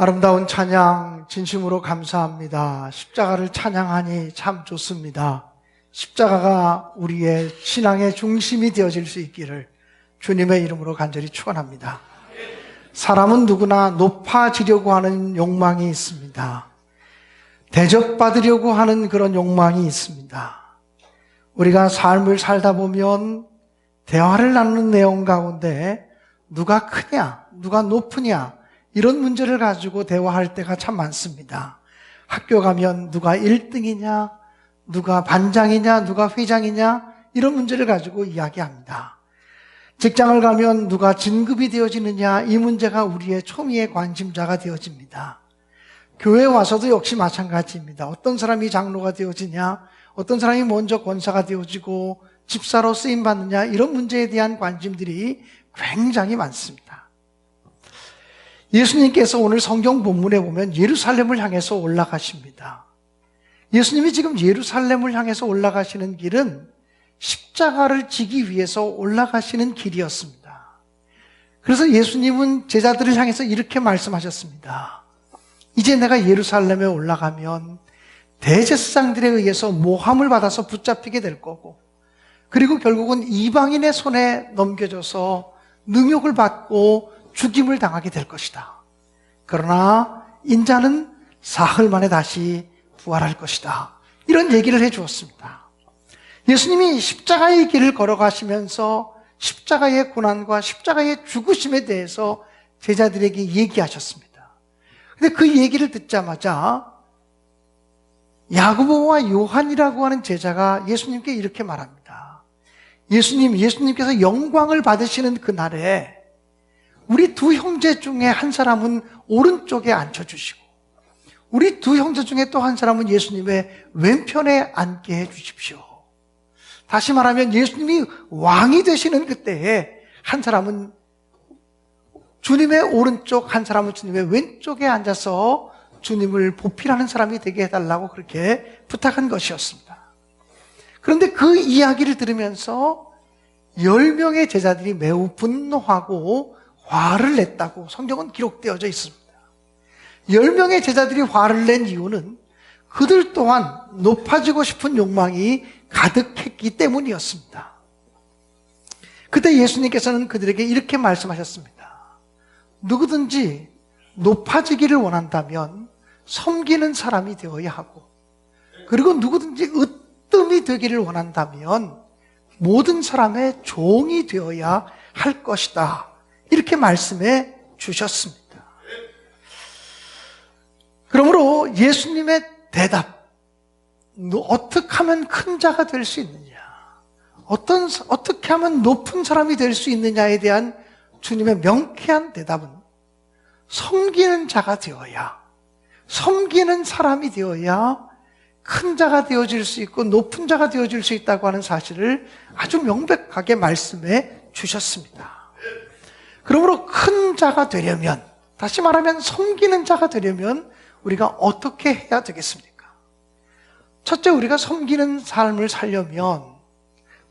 아름다운 찬양 진심으로 감사합니다. 십자가를 찬양하니 참 좋습니다. 십자가가 우리의 신앙의 중심이 되어질 수 있기를 주님의 이름으로 간절히 축원합니다. 사람은 누구나 높아지려고 하는 욕망이 있습니다. 대접받으려고 하는 그런 욕망이 있습니다. 우리가 삶을 살다 보면 대화를 나누는 내용 가운데 누가 크냐, 누가 높으냐, 이런 문제를 가지고 대화할 때가 참 많습니다. 학교 가면 누가 1등이냐, 누가 반장이냐, 누가 회장이냐, 이런 문제를 가지고 이야기합니다. 직장을 가면 누가 진급이 되어지느냐, 이 문제가 우리의 초미의 관심자가 되어집니다. 교회 와서도 역시 마찬가지입니다. 어떤 사람이 장로가 되어지냐, 어떤 사람이 먼저 권사가 되어지고 집사로 쓰임 받느냐, 이런 문제에 대한 관심들이 굉장히 많습니다. 예수님께서 오늘 성경 본문에 보면 예루살렘을 향해서 올라가십니다. 예수님이 지금 예루살렘을 향해서 올라가시는 길은 십자가를 지기 위해서 올라가시는 길이었습니다. 그래서 예수님은 제자들을 향해서 이렇게 말씀하셨습니다. 이제 내가 예루살렘에 올라가면 대제사장들에 의해서 모함을 받아서 붙잡히게 될 거고, 그리고 결국은 이방인의 손에 넘겨져서 능욕을 받고 죽임을 당하게 될 것이다. 그러나 인자는 사흘 만에 다시 부활할 것이다. 이런 얘기를 해 주었습니다. 예수님이 십자가의 길을 걸어가시면서 십자가의 고난과 십자가의 죽으심에 대해서 제자들에게 얘기하셨습니다. 근데 그 얘기를 듣자마자 야고보와 요한이라고 하는 제자가 예수님께 이렇게 말합니다. 예수님, 예수님께서 영광을 받으시는 그날에 우리 두 형제 중에 한 사람은 오른쪽에 앉혀주시고, 우리 두 형제 중에 또 한 사람은 예수님의 왼편에 앉게 해 주십시오. 다시 말하면 예수님이 왕이 되시는 그때에 한 사람은 주님의 오른쪽, 한 사람은 주님의 왼쪽에 앉아서 주님을 보필하는 사람이 되게 해달라고 그렇게 부탁한 것이었습니다. 그런데 그 이야기를 들으면서 10명의 제자들이 매우 분노하고 화를 냈다고 성경은 기록되어져 있습니다. 10명의 제자들이 화를 낸 이유는 그들 또한 높아지고 싶은 욕망이 가득했기 때문이었습니다. 그때 예수님께서는 그들에게 이렇게 말씀하셨습니다. 누구든지 높아지기를 원한다면 섬기는 사람이 되어야 하고, 그리고 누구든지 으뜸이 되기를 원한다면 모든 사람의 종이 되어야 할 것이다. 이렇게 말씀해 주셨습니다. 그러므로 예수님의 대답, 어떻게 하면 큰 자가 될 수 있느냐? 어떤, 어떻게 하면 높은 사람이 될 수 있느냐에 대한 주님의 명쾌한 대답은 섬기는 자가 되어야, 섬기는 사람이 되어야 큰 자가 되어질 수 있고 높은 자가 되어질 수 있다고 하는 사실을 아주 명백하게 말씀해 주셨습니다. 그러므로 큰 자가 되려면, 다시 말하면 섬기는 자가 되려면 우리가 어떻게 해야 되겠습니까? 첫째, 우리가 섬기는 삶을 살려면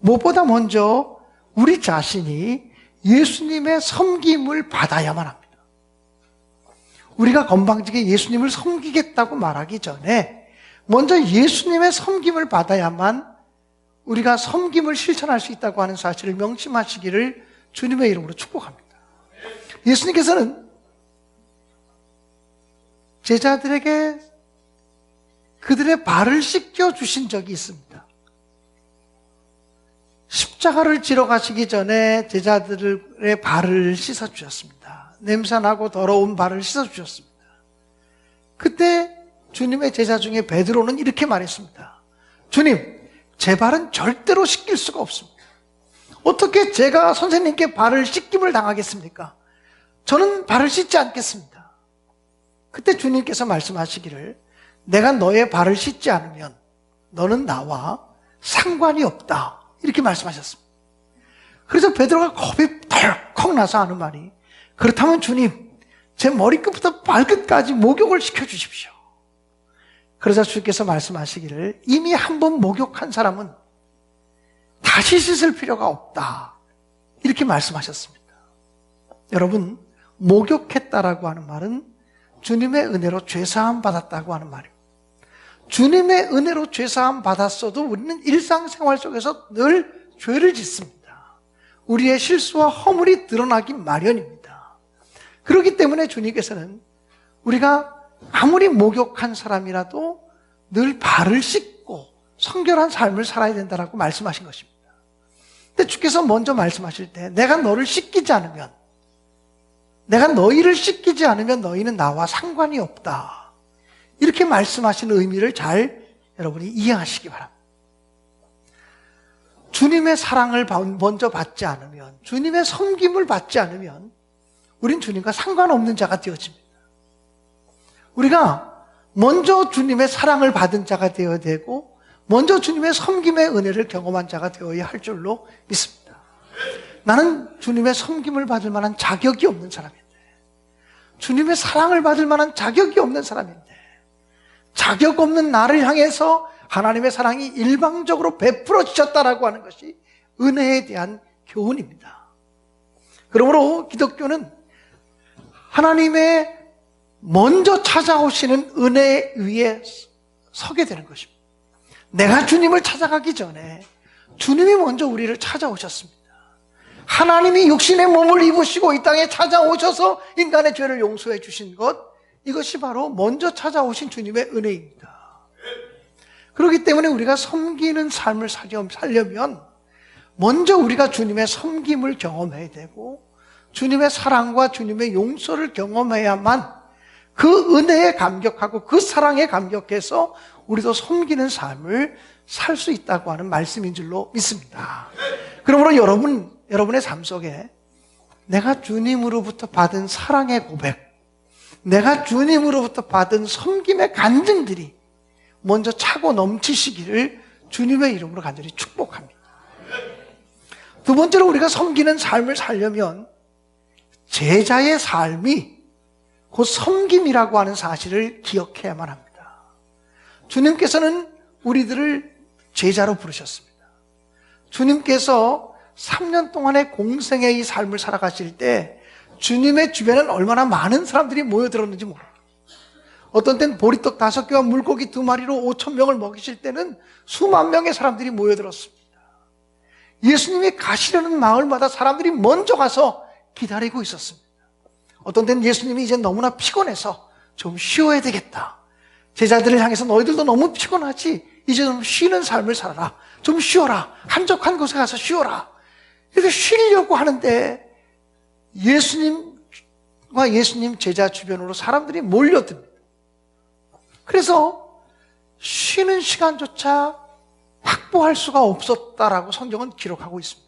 무엇보다 먼저 우리 자신이 예수님의 섬김을 받아야만 합니다. 우리가 건방지게 예수님을 섬기겠다고 말하기 전에 먼저 예수님의 섬김을 받아야만 우리가 섬김을 실천할 수 있다고 하는 사실을 명심하시기를 주님의 이름으로 축복합니다. 예수님께서는 제자들에게 그들의 발을 씻겨 주신 적이 있습니다. 십자가를 지러 가시기 전에 제자들의 발을 씻어 주셨습니다. 냄새나고 더러운 발을 씻어 주셨습니다. 그때 주님의 제자 중에 베드로는 이렇게 말했습니다. 주님, 제 발은 절대로 씻길 수가 없습니다. 어떻게 제가 선생님께 발을 씻김을 당하겠습니까? 저는 발을 씻지 않겠습니다. 그때 주님께서 말씀하시기를 내가 너의 발을 씻지 않으면 너는 나와 상관이 없다. 이렇게 말씀하셨습니다. 그래서 베드로가 겁이 덜컥 나서 하는 말이 그렇다면 주님, 제 머리끝부터 발끝까지 목욕을 시켜 주십시오. 그러자 주께서 말씀하시기를 이미 한 번 목욕한 사람은 다시 씻을 필요가 없다. 이렇게 말씀하셨습니다. 여러분, 목욕했다라고 하는 말은 주님의 은혜로 죄사함 받았다고 하는 말이에요. 주님의 은혜로 죄사함 받았어도 우리는 일상생활 속에서 늘 죄를 짓습니다. 우리의 실수와 허물이 드러나기 마련입니다. 그렇기 때문에 주님께서는 우리가 아무리 목욕한 사람이라도 늘 발을 씻고 성결한 삶을 살아야 된다라고 말씀하신 것입니다. 근데 주께서 먼저 말씀하실 때 내가 너를 씻기지 않으면 내가 너희를 씻기지 않으면 너희는 나와 상관이 없다. 이렇게 말씀하시는 의미를 잘 여러분이 이해하시기 바랍니다. 주님의 사랑을 먼저 받지 않으면, 주님의 섬김을 받지 않으면, 우린 주님과 상관없는 자가 되어집니다. 우리가 먼저 주님의 사랑을 받은 자가 되어야 되고, 먼저 주님의 섬김의 은혜를 경험한 자가 되어야 할 줄로 믿습니다. 나는 주님의 섬김을 받을 만한 자격이 없는 사람인데, 주님의 사랑을 받을 만한 자격이 없는 사람인데, 자격 없는 나를 향해서 하나님의 사랑이 일방적으로 베풀어지셨다라고 하는 것이 은혜에 대한 교훈입니다. 그러므로 기독교는 하나님의 먼저 찾아오시는 은혜 위에 서게 되는 것입니다. 내가 주님을 찾아가기 전에 주님이 먼저 우리를 찾아오셨습니다. 하나님이 육신의 몸을 입으시고 이 땅에 찾아오셔서 인간의 죄를 용서해 주신 것, 이것이 바로 먼저 찾아오신 주님의 은혜입니다. 그렇기 때문에 우리가 섬기는 삶을 살려면 먼저 우리가 주님의 섬김을 경험해야 되고 주님의 사랑과 주님의 용서를 경험해야만 그 은혜에 감격하고 그 사랑에 감격해서 우리도 섬기는 삶을 살 수 있다고 하는 말씀인 줄로 믿습니다. 그러므로 여러분, 여러분의 삶 속에 내가 주님으로부터 받은 사랑의 고백, 내가 주님으로부터 받은 섬김의 간증들이 먼저 차고 넘치시기를 주님의 이름으로 간절히 축복합니다. 두 번째로 우리가 섬기는 삶을 살려면 제자의 삶이 곧 섬김이라고 하는 사실을 기억해야만 합니다. 주님께서는 우리들을 제자로 부르셨습니다. 주님께서 3년 동안의 공생의 이 삶을 살아가실 때 주님의 주변엔 얼마나 많은 사람들이 모여들었는지 모릅니다. 어떤 때는 보리떡 다섯 개와 물고기 두 마리로 5천 명을 먹이실 때는 수만 명의 사람들이 모여들었습니다. 예수님이 가시려는 마을마다 사람들이 먼저 가서 기다리고 있었습니다. 어떤 때는 예수님이 이제 너무나 피곤해서 좀 쉬어야 되겠다. 제자들을 향해서 너희들도 너무 피곤하지. 이제 좀 쉬는 삶을 살아라. 좀 쉬어라. 한적한 곳에 가서 쉬어라. 이렇게 쉬려고 하는데 예수님과 예수님 제자 주변으로 사람들이 몰려듭니다. 그래서 쉬는 시간조차 확보할 수가 없었다라고 성경은 기록하고 있습니다.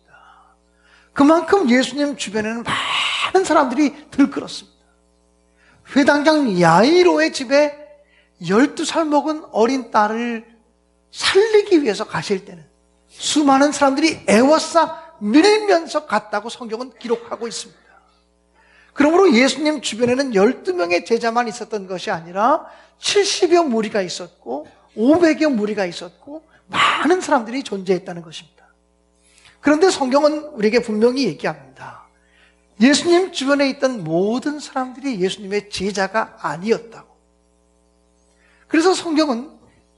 그만큼 예수님 주변에는 많은 사람들이 들끓었습니다. 회당장 야이로의 집에 12살 먹은 어린 딸을 살리기 위해서 가실 때는 수많은 사람들이 애워싸 밀면서 갔다고 성경은 기록하고 있습니다. 그러므로 예수님 주변에는 12명의 제자만 있었던 것이 아니라 70여 무리가 있었고 500여 무리가 있었고 많은 사람들이 존재했다는 것입니다. 그런데 성경은 우리에게 분명히 얘기합니다. 예수님 주변에 있던 모든 사람들이 예수님의 제자가 아니었다고. 그래서 성경은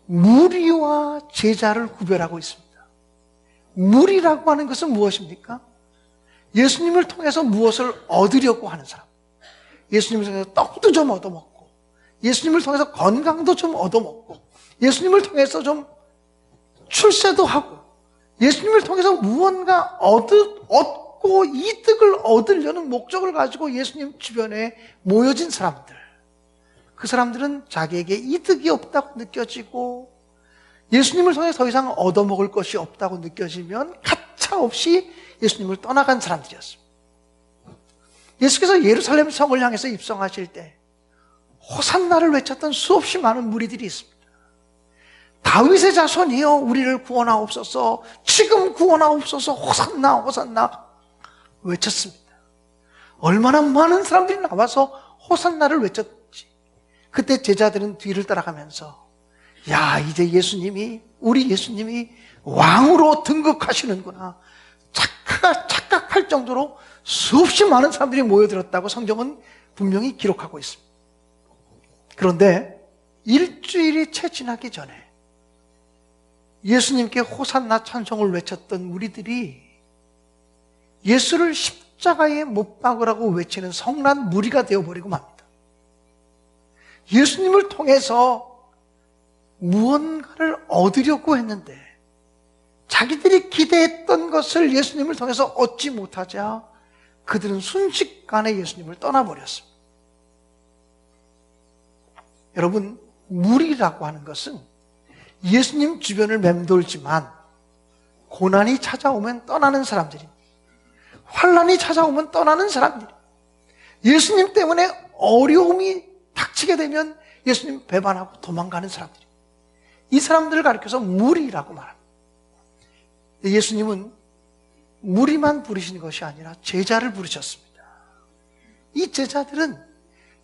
무리와 제자를 구별하고 있습니다. 무리라고 하는 것은 무엇입니까? 예수님을 통해서 무엇을 얻으려고 하는 사람. 예수님을 통해서 떡도 좀 얻어먹고, 예수님을 통해서 건강도 좀 얻어먹고, 예수님을 통해서 좀 출세도 하고, 예수님을 통해서 무언가 얻, 얻고 이득을 얻으려는 목적을 가지고 예수님 주변에 모여진 사람들. 그 사람들은 자기에게 이득이 없다고 느껴지고, 예수님을 통해 더 이상 얻어먹을 것이 없다고 느껴지면 가차 없이 예수님을 떠나간 사람들이었습니다. 예수께서 예루살렘 성을 향해서 입성하실 때 호산나를 외쳤던 수없이 많은 무리들이 있습니다. 다윗의 자손이여 우리를 구원하옵소서 지금 구원하옵소서 호산나 호산나 외쳤습니다. 얼마나 많은 사람들이 나와서 호산나를 외쳤지. 그때 제자들은 뒤를 따라가면서 야 이제 예수님이 우리 예수님이 왕으로 등극하시는구나. 착각, 착각할 정도로 수없이 많은 사람들이 모여들었다고 성경은 분명히 기록하고 있습니다. 그런데 일주일이 채 지나기 전에 예수님께 호산나 찬송을 외쳤던 우리들이 예수를 십자가에 못 박으라고 외치는 성난 무리가 되어버리고 맙니다. 예수님을 통해서 무언가를 얻으려고 했는데 자기들이 기대했던 것을 예수님을 통해서 얻지 못하자 그들은 순식간에 예수님을 떠나버렸습니다. 여러분, 무리라고 하는 것은 예수님 주변을 맴돌지만 고난이 찾아오면 떠나는 사람들입니다. 환란이 찾아오면 떠나는 사람들. 예수님 때문에 어려움이 닥치게 되면 예수님 배반하고 도망가는 사람들이. 이 사람들을 가리켜서 무리라고 말합니다. 예수님은 무리만 부르시는 것이 아니라 제자를 부르셨습니다. 이 제자들은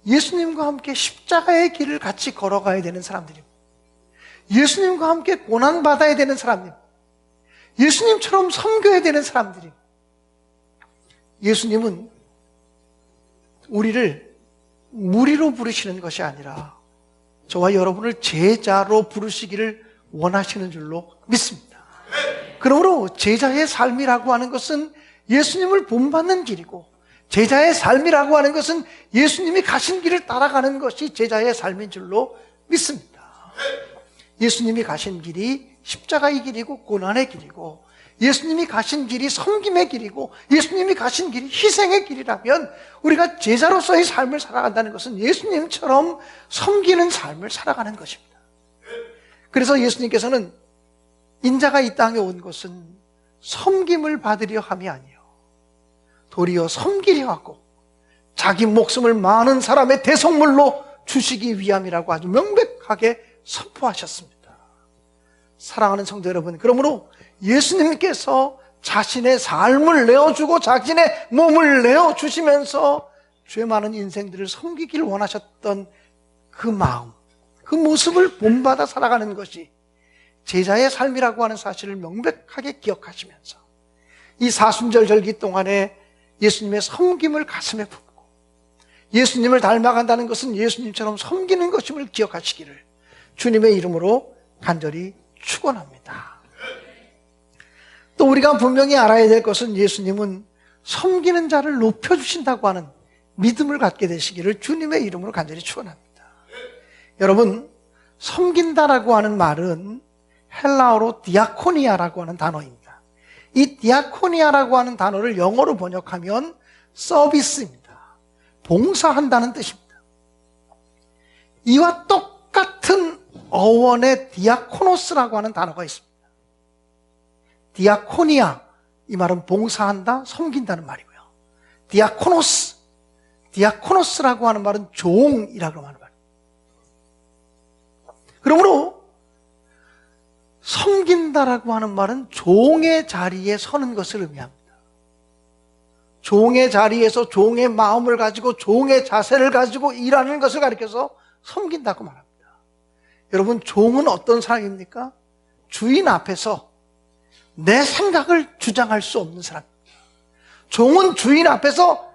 예수님과 함께 십자가의 길을 같이 걸어가야 되는 사람들입니다. 예수님과 함께 고난받아야 되는 사람입니다. 예수님처럼 섬겨야 되는 사람들입니다. 예수님은 우리를 무리로 부르시는 것이 아니라 저와 여러분을 제자로 부르시기를 원하시는 줄로 믿습니다. 그러므로 제자의 삶이라고 하는 것은 예수님을 본받는 길이고 제자의 삶이라고 하는 것은 예수님이 가신 길을 따라가는 것이 제자의 삶인 줄로 믿습니다. 예수님이 가신 길이 십자가의 길이고 고난의 길이고 예수님이 가신 길이 섬김의 길이고 예수님이 가신 길이 희생의 길이라면 우리가 제자로서의 삶을 살아간다는 것은 예수님처럼 섬기는 삶을 살아가는 것입니다. 그래서 예수님께서는 인자가 이 땅에 온 것은 섬김을 받으려 함이 아니요 도리어 섬기려 하고 자기 목숨을 많은 사람의 대성물로 주시기 위함이라고 아주 명백하게 선포하셨습니다. 사랑하는 성도 여러분, 그러므로 예수님께서 자신의 삶을 내어주고 자신의 몸을 내어주시면서 죄 많은 인생들을 섬기기를 원하셨던 그 마음, 그 모습을 본받아 살아가는 것이 제자의 삶이라고 하는 사실을 명백하게 기억하시면서 이 사순절 절기 동안에 예수님의 섬김을 가슴에 품고 예수님을 닮아간다는 것은 예수님처럼 섬기는 것임을 기억하시기를 주님의 이름으로 간절히 축원합니다. 또 우리가 분명히 알아야 될 것은 예수님은 섬기는 자를 높여주신다고 하는 믿음을 갖게 되시기를 주님의 이름으로 간절히 축원합니다. 여러분, 섬긴다라고 하는 말은 헬라어로 디아코니아라고 하는 단어입니다. 이 디아코니아라고 하는 단어를 영어로 번역하면 서비스입니다. 봉사한다는 뜻입니다. 이와 똑같은 어원의 디아코노스라고 하는 단어가 있습니다. 디아코니아 이 말은 봉사한다, 섬긴다는 말이고요. 디아코노스 디아코노스라고 하는 말은 종이라고 하는 말입니다. 그러므로 섬긴다라고 하는 말은 종의 자리에 서는 것을 의미합니다. 종의 자리에서 종의 마음을 가지고 종의 자세를 가지고 일하는 것을 가리켜서 섬긴다고 말합니다. 여러분, 종은 어떤 사람입니까? 주인 앞에서 내 생각을 주장할 수 없는 사람입니다. 종은 주인 앞에서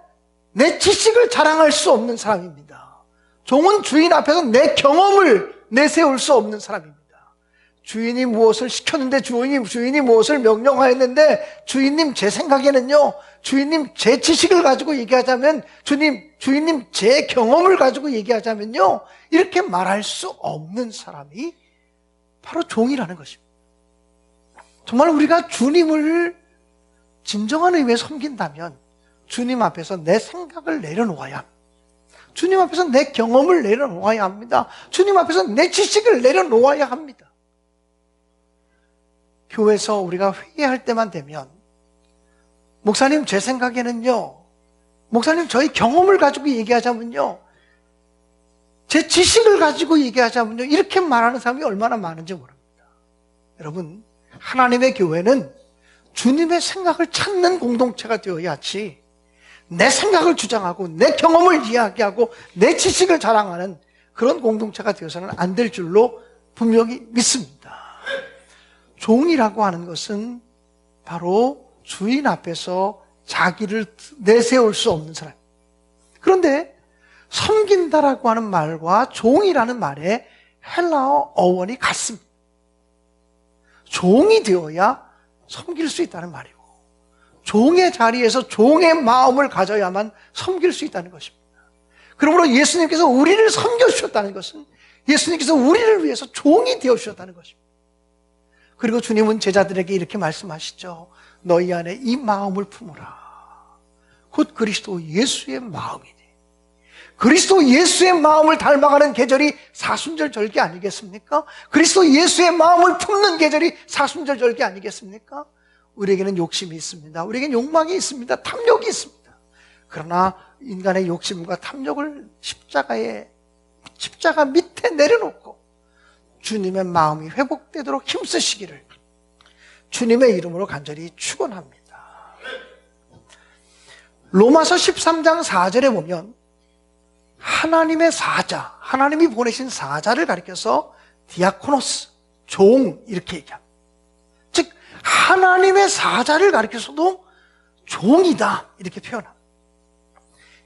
내 지식을 자랑할 수 없는 사람입니다. 종은 주인 앞에서 내 경험을 내세울 수 없는 사람입니다. 주인이 무엇을 시켰는데 주인이 주인이 무엇을 명령하였는데 주인님 제 생각에는요. 주인님 제 지식을 가지고 얘기하자면 주님 주인님 제 경험을 가지고 얘기하자면요. 이렇게 말할 수 없는 사람이 바로 종이라는 것입니다. 정말 우리가 주님을 진정한 의미에 섬긴다면 주님 앞에서 내 생각을 내려놓아야 합니다. 주님 앞에서 내 경험을 내려놓아야 합니다. 주님 앞에서 내 지식을 내려놓아야 합니다. 교회에서 우리가 회의할 때만 되면 목사님 제 생각에는요. 목사님 저희 경험을 가지고 얘기하자면요. 제 지식을 가지고 얘기하자면요. 이렇게 말하는 사람이 얼마나 많은지 모릅니다. 여러분, 하나님의 교회는 주님의 생각을 찾는 공동체가 되어야지 내 생각을 주장하고 내 경험을 이야기하고 내 지식을 자랑하는 그런 공동체가 되어서는 안 될 줄로 분명히 믿습니다. 종이라고 하는 것은 바로 주인 앞에서 자기를 내세울 수 없는 사람. 그런데 섬긴다라고 하는 말과 종이라는 말의 헬라어 어원이 같습니다. 종이 되어야 섬길 수 있다는 말이고, 종의 자리에서 종의 마음을 가져야만 섬길 수 있다는 것입니다. 그러므로 예수님께서 우리를 섬겨주셨다는 것은 예수님께서 우리를 위해서 종이 되어주셨다는 것입니다. 그리고 주님은 제자들에게 이렇게 말씀하시죠. 너희 안에 이 마음을 품으라. 곧 그리스도 예수의 마음이니. 그리스도 예수의 마음을 닮아가는 계절이 사순절 절기 아니겠습니까? 그리스도 예수의 마음을 품는 계절이 사순절 절기 아니겠습니까? 우리에게는 욕심이 있습니다. 우리에게는 욕망이 있습니다. 탐욕이 있습니다. 그러나 인간의 욕심과 탐욕을 십자가에 십자가 밑에 내려놓고 주님의 마음이 회복되도록 힘쓰시기를 주님의 이름으로 간절히 축원합니다. 로마서 13장 4절에 보면 하나님의 사자, 하나님이 보내신 사자를 가리켜서 디아코노스, 종 이렇게 얘기합니다. 즉 하나님의 사자를 가리켜서도 종이다 이렇게 표현합니다.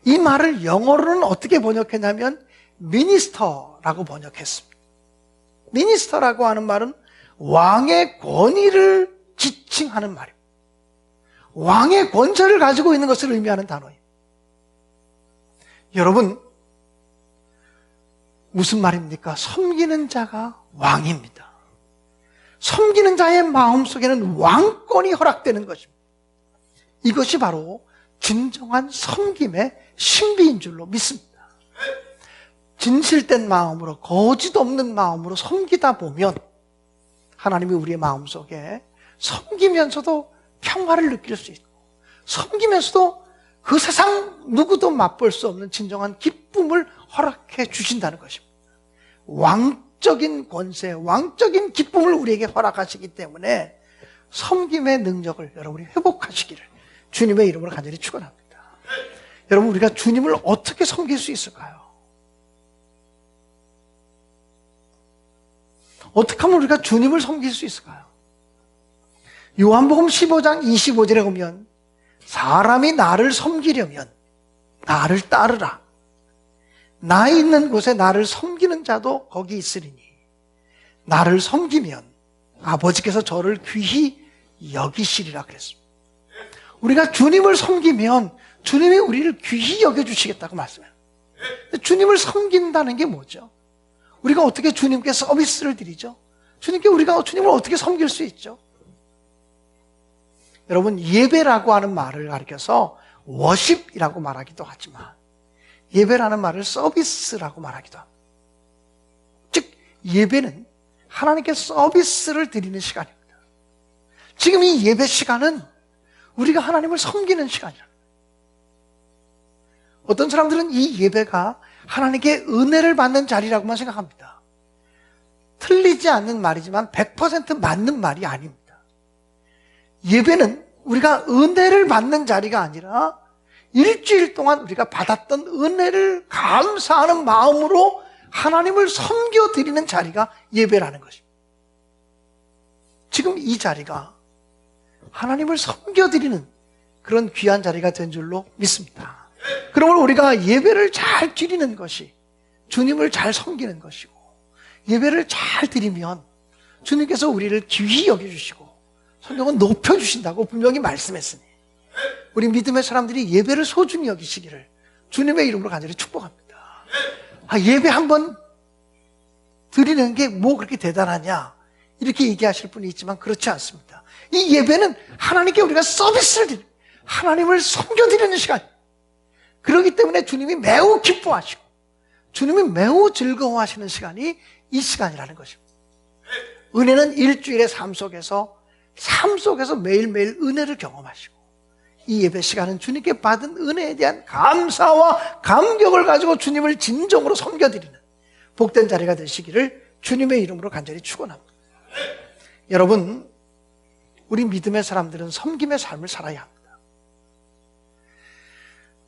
이 말을 영어로는 어떻게 번역했냐면 미니스터라고 번역했습니다. 미니스터라고 하는 말은 왕의 권위를 지칭하는 말입니다. 왕의 권세를 가지고 있는 것을 의미하는 단어예요. 여러분, 무슨 말입니까? 섬기는 자가 왕입니다. 섬기는 자의 마음 속에는 왕권이 허락되는 것입니다. 이것이 바로 진정한 섬김의 신비인 줄로 믿습니다. 진실된 마음으로 거짓 없는 마음으로 섬기다 보면 하나님이 우리의 마음 속에 섬기면서도 평화를 느낄 수 있고 섬기면서도 그 세상 누구도 맛볼 수 없는 진정한 기쁨을 허락해 주신다는 것입니다. 왕적인 권세, 왕적인 기쁨을 우리에게 허락하시기 때문에 섬김의 능력을 여러분이 회복하시기를 주님의 이름으로 간절히 축원합니다. 여러분 우리가 주님을 어떻게 섬길 수 있을까요? 어떻게 하면 우리가 주님을 섬길 수 있을까요? 요한복음 15장 25절에 보면 사람이 나를 섬기려면 나를 따르라. 나 있는 곳에 나를 섬기는 자도 거기 있으리니 나를 섬기면 아버지께서 저를 귀히 여기시리라 그랬습니다. 우리가 주님을 섬기면 주님이 우리를 귀히 여겨주시겠다고 말씀해요. 주님을 섬긴다는 게 뭐죠? 우리가 어떻게 주님께 서비스를 드리죠? 주님께 우리가 주님을 어떻게 섬길 수 있죠? 여러분 예배라고 하는 말을 가리켜서 워십이라고 말하기도 하지만 예배라는 말을 서비스라고 말하기도 합니다. 즉 예배는 하나님께 서비스를 드리는 시간입니다. 지금 이 예배 시간은 우리가 하나님을 섬기는 시간이라. 어떤 사람들은 이 예배가 하나님께 은혜를 받는 자리라고만 생각합니다. 틀리지 않는 말이지만 100% 맞는 말이 아닙니다. 예배는 우리가 은혜를 받는 자리가 아니라 일주일 동안 우리가 받았던 은혜를 감사하는 마음으로 하나님을 섬겨드리는 자리가 예배라는 것입니다. 지금 이 자리가 하나님을 섬겨드리는 그런 귀한 자리가 된 줄로 믿습니다. 그러므로 우리가 예배를 잘 드리는 것이 주님을 잘 섬기는 것이고 예배를 잘 드리면 주님께서 우리를 귀히 여겨주시고 성경은 높여주신다고 분명히 말씀했으니 우리 믿음의 사람들이 예배를 소중히 여기시기를 주님의 이름으로 간절히 축복합니다. 아, 예배 한번 드리는 게 뭐 그렇게 대단하냐 이렇게 얘기하실 분이 있지만 그렇지 않습니다. 이 예배는 하나님께 우리가 서비스를 드리 하나님을 섬겨드리는 시간 그렇기 때문에 주님이 매우 기뻐하시고 주님이 매우 즐거워하시는 시간이 이 시간이라는 것입니다. 은혜는 일주일의 삶 속에서 삶 속에서 매일매일 은혜를 경험하시고 이 예배 시간은 주님께 받은 은혜에 대한 감사와 감격을 가지고 주님을 진정으로 섬겨드리는 복된 자리가 되시기를 주님의 이름으로 간절히 축원합니다. 여러분, 우리 믿음의 사람들은 섬김의 삶을 살아야 합니다.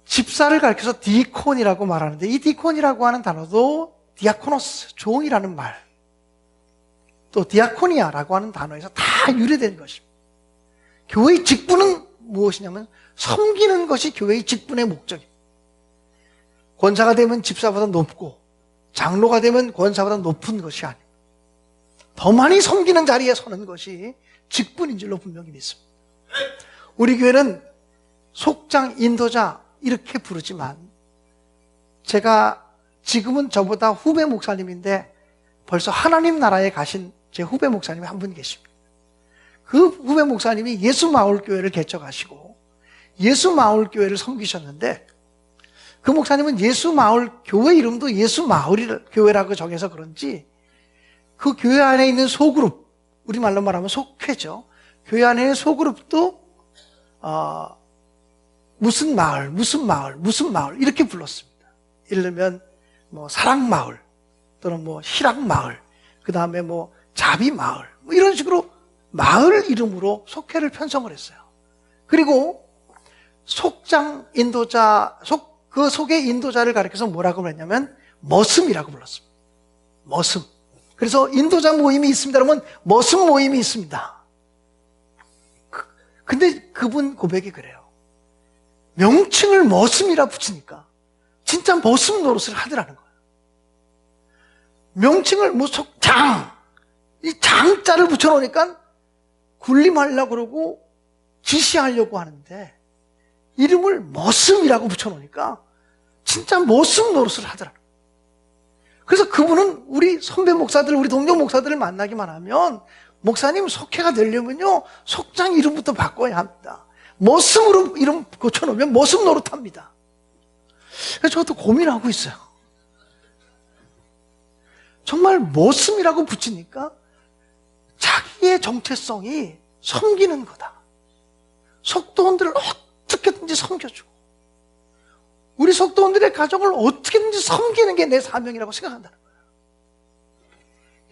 집사를 가리켜서 디콘이라고 말하는데 이 디콘이라고 하는 단어도 디아코노스, 종이라는 말, 또 디아코니아라고 하는 단어에서 다 유래된 것입니다. 교회의 직분은 무엇이냐면 섬기는 것이 교회의 직분의 목적입니다. 권사가 되면 집사보다 높고 장로가 되면 권사보다 높은 것이 아닙니다. 더 많이 섬기는 자리에 서는 것이 직분인 줄로 분명히 믿습니다. 우리 교회는 속장 인도자 이렇게 부르지만 제가 지금은 저보다 후배 목사님인데 벌써 하나님 나라에 가신 제 후배 목사님이 한 분 계십니다. 그 후배 목사님이 예수 마을 교회를 개척하시고 예수 마을 교회를 섬기셨는데 그 목사님은 예수 마을 교회 이름도 예수 마을 교회라고 정해서 그런지 그 교회 안에 있는 소그룹 우리 말로 말하면 속회죠. 교회 안에 있는 소그룹도 어, 무슨 마을, 무슨 마을, 무슨 마을 이렇게 불렀습니다. 예를 들면 뭐 사랑 마을 또는 뭐 희락 마을, 그 다음에 뭐 자비 마을 뭐 이런 식으로 마을 이름으로 속회를 편성을 했어요. 그리고 속장 인도자 속 그 속의 인도자를 가리켜서 뭐라고 그랬냐면 머슴이라고 불렀습니다. 머슴. 그래서 인도자 모임이 있습니다. 그러면 머슴 모임이 있습니다. 그- 근데 그분 고백이 그래요. 명칭을 머슴이라 붙이니까 진짜 머슴 노릇을 하더라는 거예요. 명칭을 뭐 속장, 이 장자를 붙여놓으니까 군림하려고 그러고 지시하려고 하는데 이름을 머슴이라고 붙여놓으니까 진짜 머슴 노릇을 하더라. 그래서 그분은 우리 선배 목사들, 우리 동료 목사들을 만나기만 하면 목사님 속회가 되려면요 속장 이름부터 바꿔야 합니다. 머슴으로 이름 고쳐놓으면 머슴 노릇합니다. 그래서 저도 고민하고 있어요. 정말 머슴이라고 붙이니까 자기의 정체성이 섬기는 거다. 속도원들을 어떻게든지 섬겨주고 우리 속도원들의 가정을 어떻게든지 섬기는 게 내 사명이라고 생각한다는 거예요.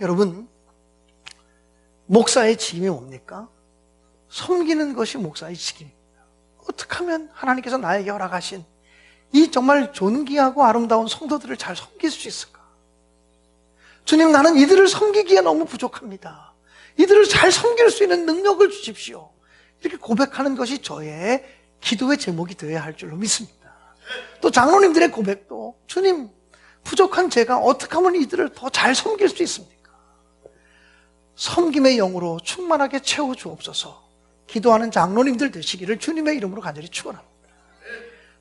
여러분, 목사의 직임이 뭡니까? 섬기는 것이 목사의 직임입니다. 어떻게 하면 하나님께서 나에게 허락하신 이 정말 존귀하고 아름다운 성도들을 잘 섬길 수 있을까? 주님, 나는 이들을 섬기기에 너무 부족합니다. 이들을 잘 섬길 수 있는 능력을 주십시오. 이렇게 고백하는 것이 저의 기도의 제목이 되어야 할 줄로 믿습니다. 또 장로님들의 고백도 주님, 부족한 제가 어떻게 하면 이들을 더 잘 섬길 수 있습니까? 섬김의 영으로 충만하게 채워 주옵소서. 기도하는 장로님들 되시기를 주님의 이름으로 간절히 축원합니다.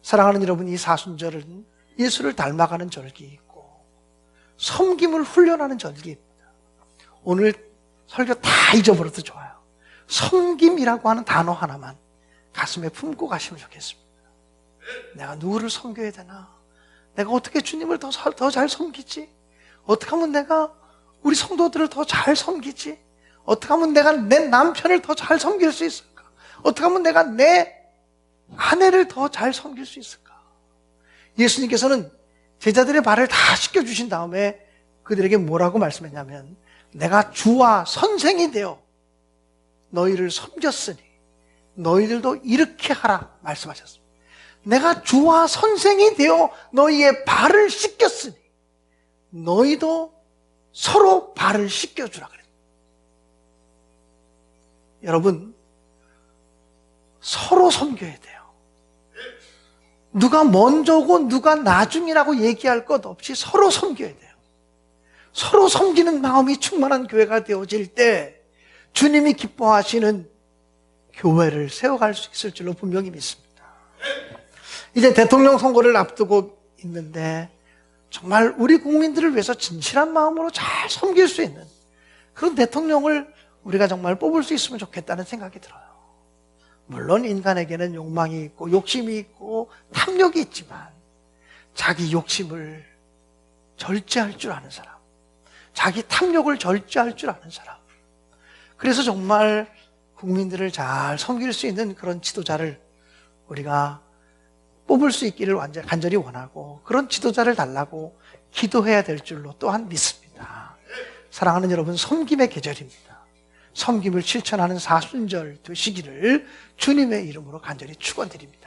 사랑하는 여러분, 이 사순절은 예수를 닮아가는 절기 있고 섬김을 훈련하는 절기입니다. 오늘 설교 다 잊어버려도 좋아요. 섬김이라고 하는 단어 하나만 가슴에 품고 가시면 좋겠습니다. 내가 누구를 섬겨야 되나? 내가 어떻게 주님을 더 잘 섬기지? 어떻게 하면 내가 우리 성도들을 더 잘 섬기지? 어떻게 하면 내가 내 남편을 더 잘 섬길 수 있을까? 어떻게 하면 내가 내 아내를 더 잘 섬길 수 있을까? 예수님께서는 제자들의 발을 다 씻겨주신 다음에 그들에게 뭐라고 말씀했냐면 내가 주와 선생이 되어 너희를 섬겼으니 너희들도 이렇게 하라 말씀하셨습니다. 내가 주와 선생이 되어 너희의 발을 씻겼으니 너희도 서로 발을 씻겨주라 그랬습니다. 여러분 서로 섬겨야 돼요. 누가 먼저고 누가 나중이라고 얘기할 것 없이 서로 섬겨야 돼요. 서로 섬기는 마음이 충만한 교회가 되어질 때 주님이 기뻐하시는 교회를 세워갈 수 있을 줄로 분명히 믿습니다. 이제 대통령 선거를 앞두고 있는데 정말 우리 국민들을 위해서 진실한 마음으로 잘 섬길 수 있는 그런 대통령을 우리가 정말 뽑을 수 있으면 좋겠다는 생각이 들어요. 물론 인간에게는 욕망이 있고 욕심이 있고 탐욕이 있지만 자기 욕심을 절제할 줄 아는 사람, 자기 탐욕을 절제할 줄 아는 사람. 그래서 정말 국민들을 잘 섬길 수 있는 그런 지도자를 우리가 뽑을 수 있기를 완전 간절히 원하고 그런 지도자를 달라고 기도해야 될 줄로 또한 믿습니다. 사랑하는 여러분, 섬김의 계절입니다. 섬김을 실천하는 사순절 되시기를 주님의 이름으로 간절히 축원드립니다.